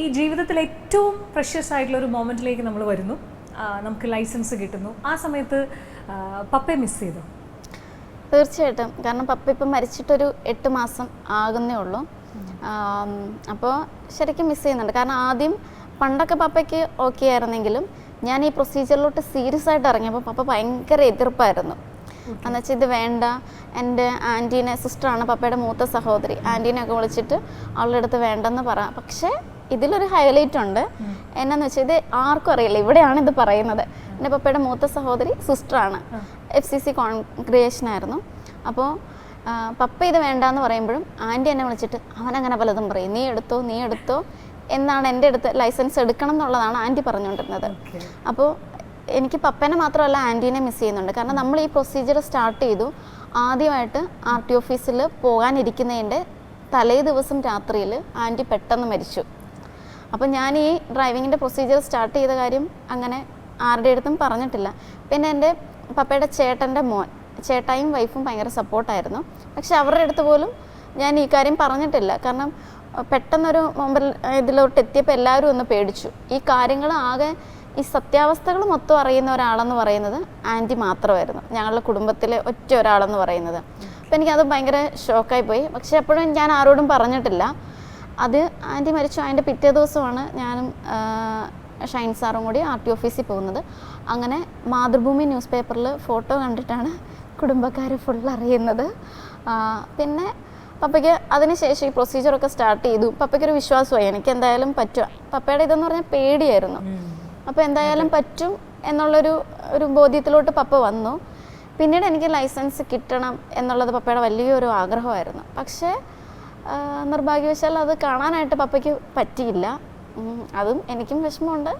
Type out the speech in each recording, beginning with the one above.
ഈ ജീവിതത്തിൽ ഏറ്റവും പ്രഷ്യസ് ആയിട്ടുള്ള ഒരു മൊമെന്റിലേക്ക് നമ്മൾ വരുന്നു. നമുക്ക് ലൈസൻസ് കിട്ടുന്നു. ആ സമയത്ത് പപ്പയെ മിസ് ചെയ്തു? തീർച്ചയായിട്ടും. കാരണം പപ്പ ഇപ്പം മരിച്ചിട്ടൊരു എട്ട് മാസം ആകുന്നേ ഉള്ളൂ. അപ്പോൾ ശരിക്കും മിസ് ചെയ്യുന്നുണ്ട്. കാരണം ആദ്യം പണ്ടൊക്കെ പപ്പയ്ക്ക് ഓക്കെ ആയിരുന്നെങ്കിലും ഞാൻ ഈ പ്രൊസീജിയറിലോട്ട് സീരിയസ് ആയിട്ട് ഇറങ്ങിയപ്പോൾ പപ്പ ഭയങ്കര എതിർപ്പായിരുന്നു. എന്നുവെച്ചാൽ ഇത് വേണ്ട. എന്റെ ആന്റീനെ സിസ്റ്ററാണ് പപ്പയുടെ മൂത്ത സഹോദരി. ആന്റീനെയൊക്കെ വിളിച്ചിട്ട് അവളുടെ അടുത്ത് വേണ്ടെന്ന് പറ. പക്ഷേ ഇതിലൊരു ഹൈലൈറ്റ് ഉണ്ട്. എന്നാന്ന് വെച്ചാൽ ഇത് ആർക്കും അറിയില്ല. ഇവിടെയാണ് ഇത് പറയുന്നത്. എന്റെ പപ്പയുടെ മൂത്ത സഹോദരി സിസ്റ്ററാണ്. എഫ് സി സി കോൺക്രിയേഷൻ ആയിരുന്നു. അപ്പോൾ പപ്പ ഇത് വേണ്ടാന്ന് പറയുമ്പോഴും ആന്റി എന്നെ വിളിച്ചിട്ട് അവനങ്ങനെ പലതും പറയും. നീ എടുത്തോ നീ എടുത്തോ എന്നാണ് എന്റെ അടുത്ത് ലൈസൻസ് എടുക്കണം എന്നുള്ളതാണ് ആന്റി പറഞ്ഞുകൊണ്ടിരുന്നത്. അപ്പോൾ എനിക്ക് പപ്പേനെ മാത്രമല്ല ആന്റീനെ മിസ് ചെയ്യുന്നുണ്ട്. കാരണം നമ്മൾ ഈ പ്രൊസീജിയർ സ്റ്റാർട്ട് ചെയ്തു. ആദ്യമായിട്ട് ആർ ടി ഓഫീസിൽ പോകാനിരിക്കുന്നതിന്റെ തലേ ദിവസം രാത്രിയിൽ ആന്റി പെട്ടെന്ന് മരിച്ചു. അപ്പോൾ ഞാൻ ഈ ഡ്രൈവിങ്ങിന്റെ പ്രൊസീജിയർ സ്റ്റാർട്ട് ചെയ്ത കാര്യം അങ്ങനെ ആരുടെ അടുത്തും പറഞ്ഞിട്ടില്ല. പിന്നെ എന്റെ പപ്പയുടെ ചേട്ടന്റെ മോൻ ചേട്ടായും വൈഫും ഭയങ്കര സപ്പോർട്ടായിരുന്നു പക്ഷെ അവരുടെ അടുത്ത് പോലും ഞാൻ ഈ കാര്യം പറഞ്ഞിട്ടില്ല. കാരണം പെട്ടെന്നൊരു മുമ്പിൽ ഇതിലോട്ട് എത്തിയപ്പോൾ എല്ലാവരും ഒന്ന് പേടിച്ചു. ഈ കാര്യങ്ങൾ ആകെ ഈ സത്യാവസ്ഥകൾ മൊത്തം അറിയുന്ന ഒരാളെന്ന് പറയുന്നത് ആന്റി മാത്രമായിരുന്നു. ഞങ്ങളുടെ കുടുംബത്തിലെ ഒറ്റ ഒരാളെന്ന് പറയുന്നത്. അപ്പം എനിക്കത് ഭയങ്കര ഷോക്കായി പോയി. പക്ഷെ എപ്പോഴും ഞാൻ ആരോടും പറഞ്ഞിട്ടില്ല. അത് ആന്റി മരിച്ചു. അതിന്റെ പിറ്റേ ദിവസമാണ് ഞാനും ഷൈൻ സാറും കൂടി ആർ ടി ഓഫീസിൽ പോകുന്നത്. അങ്ങനെ മാതൃഭൂമി ന്യൂസ് പേപ്പറിൽ ഫോട്ടോ കണ്ടിട്ടാണ് കുടുംബക്കാർ ഫുൾ അറിയുന്നത്. പിന്നെ പപ്പയ്ക്ക് അതിനുശേഷം ഈ പ്രൊസീജിയറൊക്കെ സ്റ്റാർട്ട് ചെയ്തു. പപ്പയ്ക്കൊരു വിശ്വാസമായി. എനിക്ക് എന്തായാലും പറ്റുക പപ്പയുടെ ഇതെന്ന് പറഞ്ഞാൽ പേടിയായിരുന്നു. അപ്പോൾ എന്തായാലും പറ്റും എന്നുള്ളൊരു ഒരു ബോധ്യത്തിലോട്ട് പപ്പ വന്നു. പിന്നീട് എനിക്ക് ലൈസൻസ് കിട്ടണം എന്നുള്ളത് പപ്പയുടെ വലിയൊരു ആഗ്രഹമായിരുന്നു. പക്ഷേ നിർഭാഗ്യവശാൽ അത് കാണാനായിട്ട് പപ്പയ്ക്ക് പറ്റിയില്ല. അതും എനിക്കും വിഷമമുണ്ട്.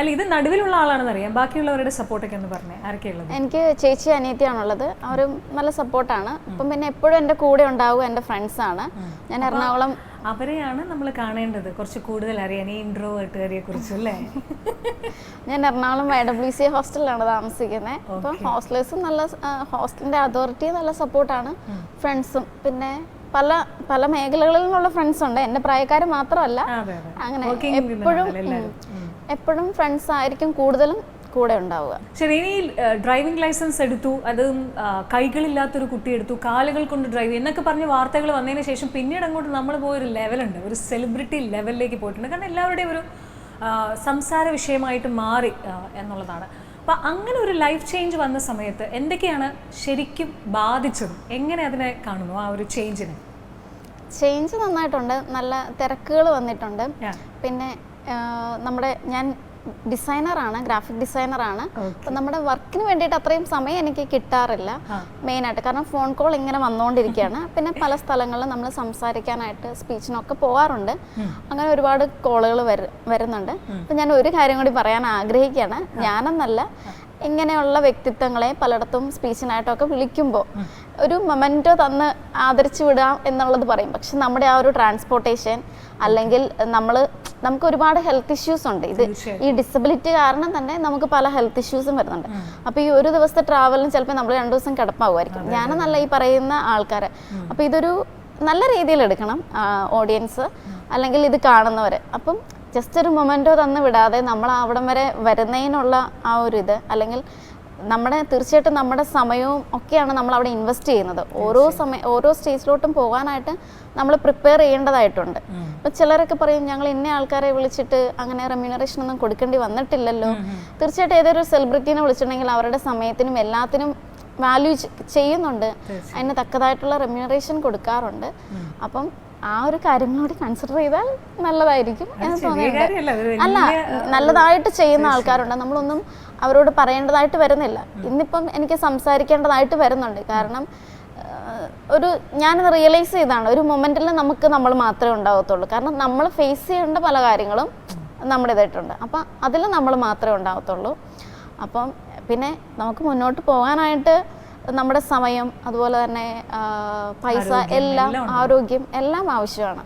അല്ല ഇത് നടുവിലുള്ള ആളാണെന്ന് അറിയാം. ബാക്കിയുള്ളവരുടെ സപ്പോർട്ടൊക്കെ എന്ന് പറഞ്ഞേ. ആരൊക്കെയുള്ളത് എനിക്ക് ചേച്ചി അനിയത്തിയാണുള്ളത്. അവരും നല്ല സപ്പോർട്ടാണ് അപ്പം പിന്നെ എപ്പോഴും എന്റെ കൂടെ ഉണ്ടാവുക എന്റെ ഫ്രണ്ട്സാണ് ഞാൻ എറണാകുളം അവരെയാണ് നമ്മൾ കാണേണ്ടത്. കുറച്ച് കൂടുതൽ അറിയാൻ ഈ ഇൻട്രോവേർട്ടുകാരിയെ കുറിച്ച് അല്ലേ? ഞാൻ എറണാകുളം വൈ ഡബ്ല്യു സി ഹോസ്റ്റലിലാണ് താമസിക്കുന്നത് അപ്പം ഹോസ്റ്റലേഴ്സും നല്ല ഹോസ്റ്റലിന്റെ അതോറിറ്റിയും നല്ല സപ്പോർട്ടാണ് ഫ്രണ്ട്സും. പിന്നെ പല പല മേഖലകളിൽ നിന്നുള്ള ഫ്രണ്ട്സ് ഉണ്ട്. എന്റെ പ്രായക്കാർ മാത്രമല്ല. അങ്ങനെ എപ്പോഴും എപ്പോഴും ഫ്രണ്ട്സ് ആയിരിക്കും കൂടുതലും കൂടെ ഉണ്ടാവുക. ശരി ഇനി ഡ്രൈവിംഗ് ലൈസൻസ് എടുത്തു അത് കൈകളില്ലാത്തൊരു കുട്ടി എടുത്തു കാലുകൾ കൊണ്ട് ഡ്രൈവ് എന്നൊക്കെ പറഞ്ഞ് വാർത്തകൾ വന്നതിന് ശേഷം പിന്നീട് അങ്ങോട്ട് നമ്മൾ പോയൊരു ലെവലുണ്ട് ഒരു സെലിബ്രിറ്റി ലെവലിലേക്ക് പോയിട്ടുണ്ട്. കാരണം എല്ലാവരുടെയും ഒരു സംസാര വിഷയമായിട്ട് മാറി എന്നുള്ളതാണ്. അപ്പം അങ്ങനെ ഒരു ലൈഫ് ചേഞ്ച് വന്ന സമയത്ത് എന്തൊക്കെയാണ് ശരിക്കും ബാധിച്ചത്? എങ്ങനെ അതിനെ കാണുന്നു ആ ഒരു ചേഞ്ചിനെ ചേഞ്ച് നന്നായിട്ടുണ്ട്. നല്ല തിരക്കുകൾ വന്നിട്ടുണ്ട്. പിന്നെ നമ്മുടെ ഞാൻ ഡിസൈനറാണ് ഗ്രാഫിക് ഡിസൈനറാണ്. അപ്പം നമ്മുടെ വർക്കിന് വേണ്ടിയിട്ട് അത്രയും സമയം എനിക്ക് കിട്ടാറില്ല മെയിനായിട്ട്. കാരണം ഫോൺ കോൾ ഇങ്ങനെ വന്നുകൊണ്ടിരിക്കുകയാണ് പിന്നെ പല സ്ഥലങ്ങളിലും നമ്മൾ സംസാരിക്കാനായിട്ട് സ്പീച്ചിനൊക്കെ പോകാറുണ്ട് അങ്ങനെ ഒരുപാട് കോളുകൾ വരുന്നുണ്ട്. അപ്പം ഞാൻ ഒരു കാര്യം കൂടി പറയാൻ ആഗ്രഹിക്കുകയാണ്. ഞാനെന്നല്ല. ഇങ്ങനെയുള്ള വ്യക്തിത്വങ്ങളെ പലയിടത്തും സ്പീച്ചിനായിട്ടൊക്കെ വിളിക്കുമ്പോൾ ഒരു മൊമെന്റോ തന്ന് ആദരിച്ചു വിടാം എന്നുള്ളത് പറയും. പക്ഷെ നമ്മുടെ ആ ഒരു ട്രാൻസ്പോർട്ടേഷൻ അല്ലെങ്കിൽ നമ്മൾ നമുക്ക് ഒരുപാട് ഹെൽത്ത് ഇഷ്യൂസ് ഉണ്ട്. ഇത് ഈ ഡിസബിലിറ്റി കാരണം തന്നെ നമുക്ക് പല ഹെൽത്ത് ഇഷ്യൂസും വരുന്നുണ്ട്. അപ്പോൾ ഈ ഒരു ദിവസത്തെ ട്രാവലിന് ചിലപ്പോൾ നമ്മൾ രണ്ടു ദിവസം കിടപ്പാവുമായിരിക്കും. ഞാനെന്നല്ല ഈ പറയുന്ന ആൾക്കാർ അപ്പോൾ ഇതൊരു നല്ല രീതിയിൽ എടുക്കണം ഓഡിയൻസ് അല്ലെങ്കിൽ ഇത് കാണുന്നവർ അപ്പം ജസ്റ്റ് ഒരു മൊമെന്റോ തന്ന് വിടാതെ നമ്മൾ അവിടം വരെ വരുന്നതിനുള്ള ആ ഒരു ഇത്. അല്ലെങ്കിൽ നമ്മുടെ തീർച്ചയായിട്ടും നമ്മുടെ സമയവും ഒക്കെയാണ് നമ്മൾ അവിടെ ഇൻവെസ്റ്റ് ചെയ്യുന്നത്. ഓരോ സമയം ഓരോ സ്റ്റേജിലോട്ടും പോകാനായിട്ട് നമ്മൾ പ്രിപ്പയർ ചെയ്യേണ്ടതായിട്ടുണ്ട്. ഇപ്പം ചിലരൊക്കെ പറയും ഞങ്ങൾ ഇന്ന ആൾക്കാരെ വിളിച്ചിട്ട് അങ്ങനെ റെമ്യൂണറേഷൻ ഒന്നും കൊടുക്കേണ്ടി വന്നിട്ടില്ലല്ലോ. തീർച്ചയായിട്ടും ഏതൊരു സെലിബ്രിറ്റീനെ വിളിച്ചിട്ടുണ്ടെങ്കിൽ അവരുടെ സമയത്തിനും എല്ലാത്തിനും വാല്യൂ ചെയ്യുന്നുണ്ട്. അതിന് തക്കതായിട്ടുള്ള റെമ്യൂണറേഷൻ കൊടുക്കാറുണ്ട്. അപ്പം ആ ഒരു കാര്യങ്ങളോട് കൺസിഡർ ചെയ്താൽ നല്ലതായിരിക്കും എന്ന് തോന്നിയിട്ടുണ്ട് അല്ല നല്ലതായിട്ട് ചെയ്യുന്ന ആൾക്കാരുണ്ട്. നമ്മളൊന്നും അവരോട് പറയേണ്ടതായിട്ട് വരുന്നില്ല. ഇന്നിപ്പം എനിക്ക് സംസാരിക്കേണ്ടതായിട്ട് വരുന്നുണ്ട്. കാരണം ഒരു ഞാനത് റിയലൈസ് ചെയ്താണ്. ഒരു മൊമെന്റിൽ നമുക്ക് നമ്മൾ മാത്രമേ ഉണ്ടാവത്തുള്ളൂ. കാരണം നമ്മൾ ഫേസ് ചെയ്യേണ്ട പല കാര്യങ്ങളും നമ്മുടെ ഇതായിട്ടുണ്ട് അപ്പം അതിൽ നമ്മൾ മാത്രമേ ഉണ്ടാവത്തുള്ളൂ. അപ്പം പിന്നെ നമുക്ക് മുന്നോട്ട് പോകാനായിട്ട് നമ്മുടെ സമയം അതുപോലെ തന്നെ പൈസ എല്ലാം ആരോഗ്യം എല്ലാം ആവശ്യമാണ്.